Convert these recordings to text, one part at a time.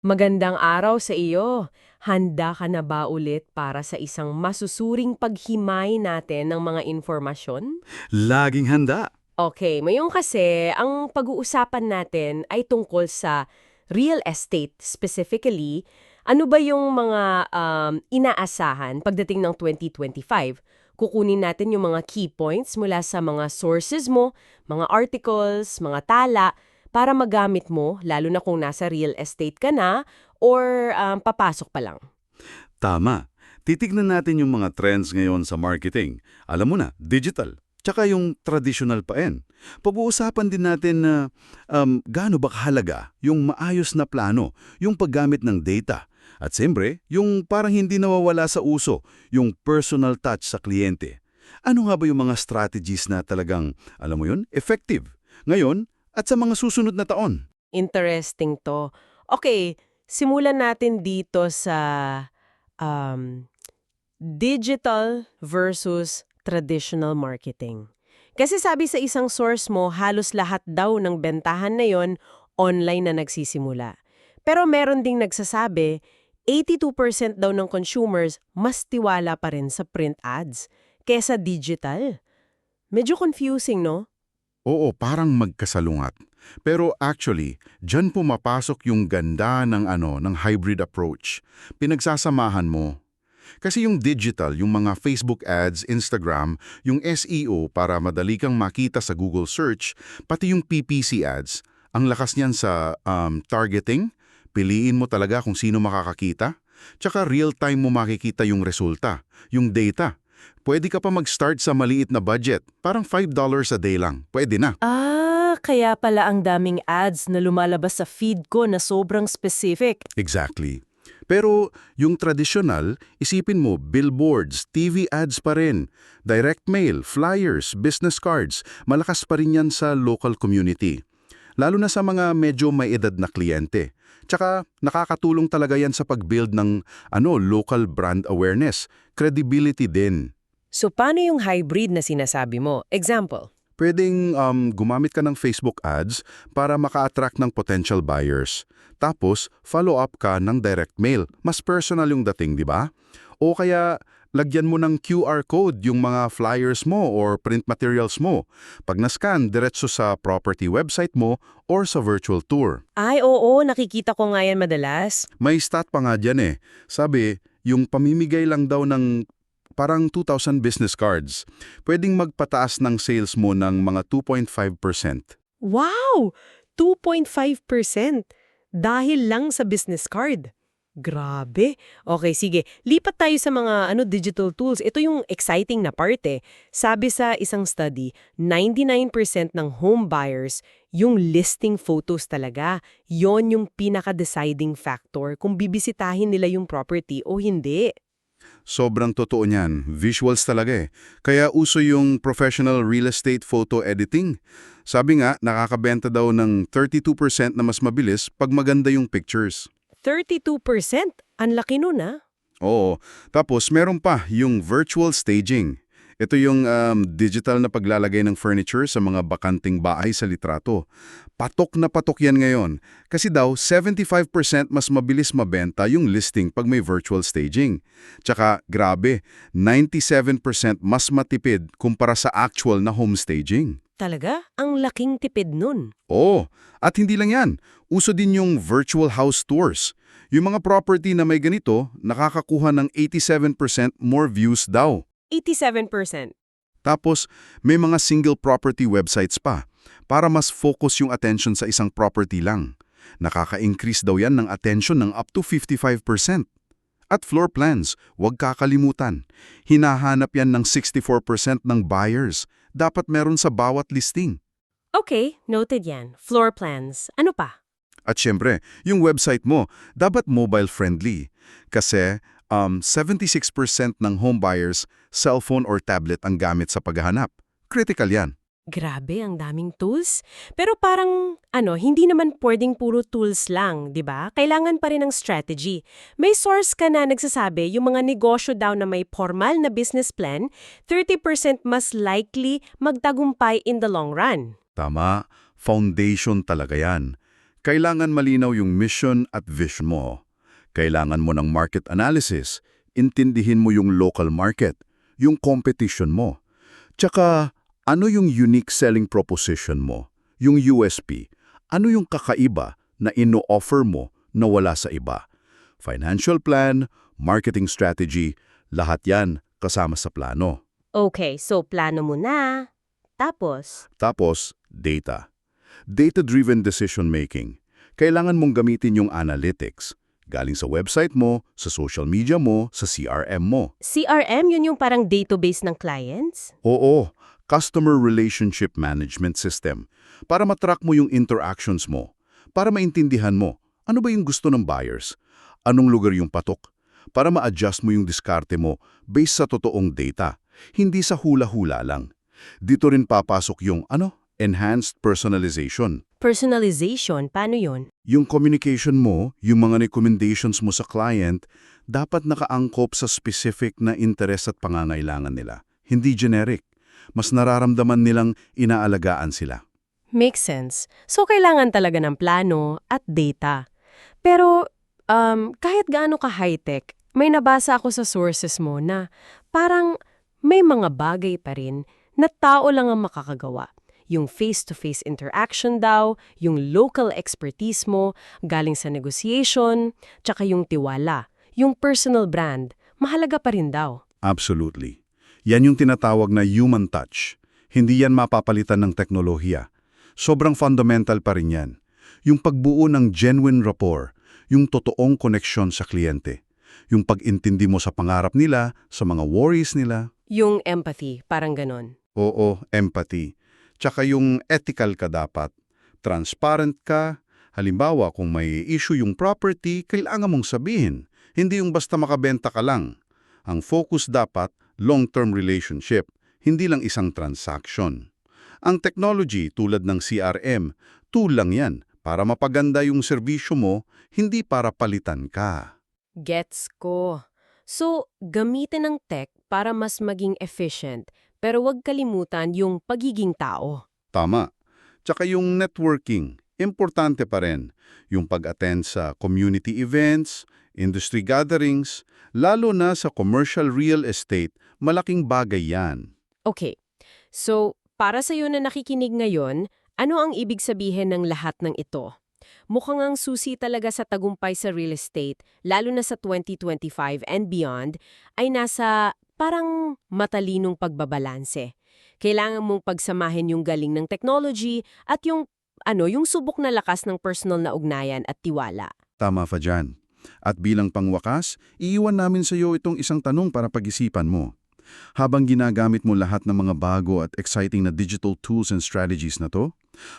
Magandang araw sa iyo. Handa ka na ba ulit para sa isang masusuring paghimay natin ng mga informasyon? Laging handa. Okay, ngayon kasi, ang pag-uusapan natin ay tungkol sa real estate specifically. Ano ba yung mga um, inaasahan pagdating ng 2025? Kukunin natin yung mga key points mula sa mga sources mo, mga articles, mga tala, para magamit mo, lalo na kung nasa real estate ka na or um, papasok pa lang. Tama. Titignan natin yung mga trends ngayon sa marketing. Alam mo na, digital. Tsaka yung traditional pa rin. Pag-uusapan din natin na um, gaano ba kahalaga yung maayos na plano, yung paggamit ng data. At siyempre, yung parang hindi nawawala sa uso, yung personal touch sa kliyente. Ano nga ba yung mga strategies na talagang, alam mo yun, effective? Ngayon, at sa mga susunod na taon. Interesting to. Okay, simulan natin dito sa um, digital versus traditional marketing. Kasi sabi sa isang source mo, halos lahat daw ng bentahan na yon online na nagsisimula. Pero meron ding nagsasabi, 82% daw ng consumers mas tiwala pa rin sa print ads kesa digital. Medyo confusing, no? Oo, parang magkasalungat. Pero actually, dyan pumapasok yung ganda ng ano, ng hybrid approach. Pinagsasamahan mo. Kasi yung digital, yung mga Facebook ads, Instagram, yung SEO para madali kang makita sa Google search, pati yung PPC ads, ang lakas niyan sa um, targeting, piliin mo talaga kung sino makakakita, tsaka real-time mo makikita yung resulta, yung data. Pwede ka pa mag-start sa maliit na budget, parang $5 a day lang. Pwede na. Ah, kaya pala ang daming ads na lumalabas sa feed ko na sobrang specific. Exactly. Pero yung traditional, isipin mo, billboards, TV ads pa rin, direct mail, flyers, business cards, malakas pa rin yan sa local community. Lalo na sa mga medyo may edad na kliyente. Tsaka nakakatulong talaga yan sa pag-build ng ano, local brand awareness, credibility din. So paano yung hybrid na sinasabi mo? Example. Pwedeng um, gumamit ka ng Facebook ads para maka-attract ng potential buyers. Tapos, follow up ka ng direct mail. Mas personal yung dating, di ba? O kaya, lagyan mo ng QR code yung mga flyers mo or print materials mo. Pag na-scan, diretso sa property website mo or sa virtual tour. Ay, oo, nakikita ko nga yan madalas. May stat pa nga dyan eh. Sabi, yung pamimigay lang daw ng parang 2,000 business cards, pwedeng magpataas ng sales mo ng mga 2.5%. Wow! 2.5% dahil lang sa business card. Grabe. Okay, sige. Lipat tayo sa mga ano digital tools. Ito yung exciting na parte. Sabi sa isang study, 99% ng home buyers, yung listing photos talaga. Yon yung pinaka-deciding factor kung bibisitahin nila yung property o hindi. Sobrang totoo niyan. Visuals talaga eh. Kaya uso yung professional real estate photo editing. Sabi nga, nakakabenta daw ng 32% na mas mabilis pag maganda yung pictures. 32%? Ang laki nun ah. Oo. Tapos meron pa yung virtual staging. Ito yung um, digital na paglalagay ng furniture sa mga bakanting bahay sa litrato. Patok na patok yan ngayon. Kasi daw, 75% mas mabilis mabenta yung listing pag may virtual staging. Tsaka, grabe, 97% mas matipid kumpara sa actual na home staging. Talaga? Ang laking tipid nun. Oo, at hindi lang yan. Uso din yung virtual house tours. Yung mga property na may ganito, nakakakuha ng 87% more views daw. 87%. Tapos, may mga single property websites pa para mas focus yung attention sa isang property lang. Nakaka-increase daw yan ng attention ng up to 55%. At floor plans, huwag kakalimutan. Hinahanap yan ng 64% ng buyers. Dapat meron sa bawat listing. Okay, noted yan. Floor plans. Ano pa? At syempre, yung website mo, dapat mobile-friendly. Kasi um, 76% ng home buyers, cellphone or tablet ang gamit sa paghahanap. Critical yan. Grabe, ang daming tools. Pero parang, ano, hindi naman pwedeng puro tools lang, di ba? Kailangan pa rin ng strategy. May source ka na nagsasabi yung mga negosyo daw na may formal na business plan, 30% mas likely magtagumpay in the long run. Tama, foundation talaga yan. Kailangan malinaw yung mission at vision mo. Kailangan mo ng market analysis, intindihin mo yung local market, yung competition mo. Tsaka, ano yung unique selling proposition mo, yung USP, ano yung kakaiba na ino-offer mo na wala sa iba. Financial plan, marketing strategy, lahat yan kasama sa plano. Okay, so plano mo na. Tapos, Tapos, data. Data-driven decision-making. Kailangan mong gamitin yung analytics. Galing sa website mo, sa social media mo, sa CRM mo. CRM yun yung parang database ng clients? Oo, Customer Relationship Management System. Para matrack mo yung interactions mo. Para maintindihan mo, ano ba yung gusto ng buyers? Anong lugar yung patok? Para ma-adjust mo yung diskarte mo based sa totoong data, hindi sa hula-hula lang. Dito rin papasok yung ano, enhanced personalization. Personalization, paano yun? Yung communication mo, yung mga recommendations mo sa client, dapat nakaangkop sa specific na interes at pangangailangan nila. Hindi generic. Mas nararamdaman nilang inaalagaan sila. Makes sense. So, kailangan talaga ng plano at data. Pero, um, kahit gaano ka-high-tech, may nabasa ako sa sources mo na parang may mga bagay pa rin na tao lang ang makakagawa. Yung face-to-face interaction daw, yung local expertise mo, galing sa negotiation, tsaka yung tiwala, yung personal brand, mahalaga pa rin daw. Absolutely. Yan yung tinatawag na human touch. Hindi yan mapapalitan ng teknolohiya. Sobrang fundamental pa rin yan. Yung pagbuo ng genuine rapport, yung totoong koneksyon sa kliyente. Yung pag-intindi mo sa pangarap nila, sa mga worries nila. Yung empathy, parang ganon. Oo, empathy. Tsaka yung ethical ka dapat. Transparent ka. Halimbawa, kung may issue yung property, kailangan mong sabihin. Hindi yung basta makabenta ka lang. Ang focus dapat, long-term relationship, hindi lang isang transaction. Ang technology tulad ng CRM, tool lang yan para mapaganda yung serbisyo mo, hindi para palitan ka. Gets ko. So, gamitin ng tech para mas maging efficient, pero huwag kalimutan yung pagiging tao. Tama. Tsaka yung networking, importante pa rin. Yung pag-attend sa community events, industry gatherings, lalo na sa commercial real estate, malaking bagay yan. Okay. So, para sa iyo na nakikinig ngayon, ano ang ibig sabihin ng lahat ng ito? Mukhang ang susi talaga sa tagumpay sa real estate, lalo na sa 2025 and beyond, ay nasa parang matalinong pagbabalanse. Kailangan mong pagsamahin yung galing ng technology at yung ano, yung subok na lakas ng personal na ugnayan at tiwala. Tama fa dyan. At bilang pangwakas, iiwan namin sa iyo itong isang tanong para pag-isipan mo. Habang ginagamit mo lahat ng mga bago at exciting na digital tools and strategies na to,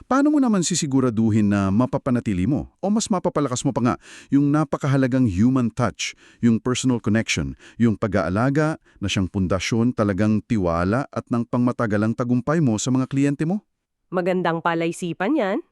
paano mo naman sisiguraduhin na mapapanatili mo o mas mapapalakas mo pa nga yung napakahalagang human touch, yung personal connection, yung pag-aalaga na siyang pundasyon talagang tiwala at ng pangmatagalang tagumpay mo sa mga kliyente mo? Magandang palaisipan yan.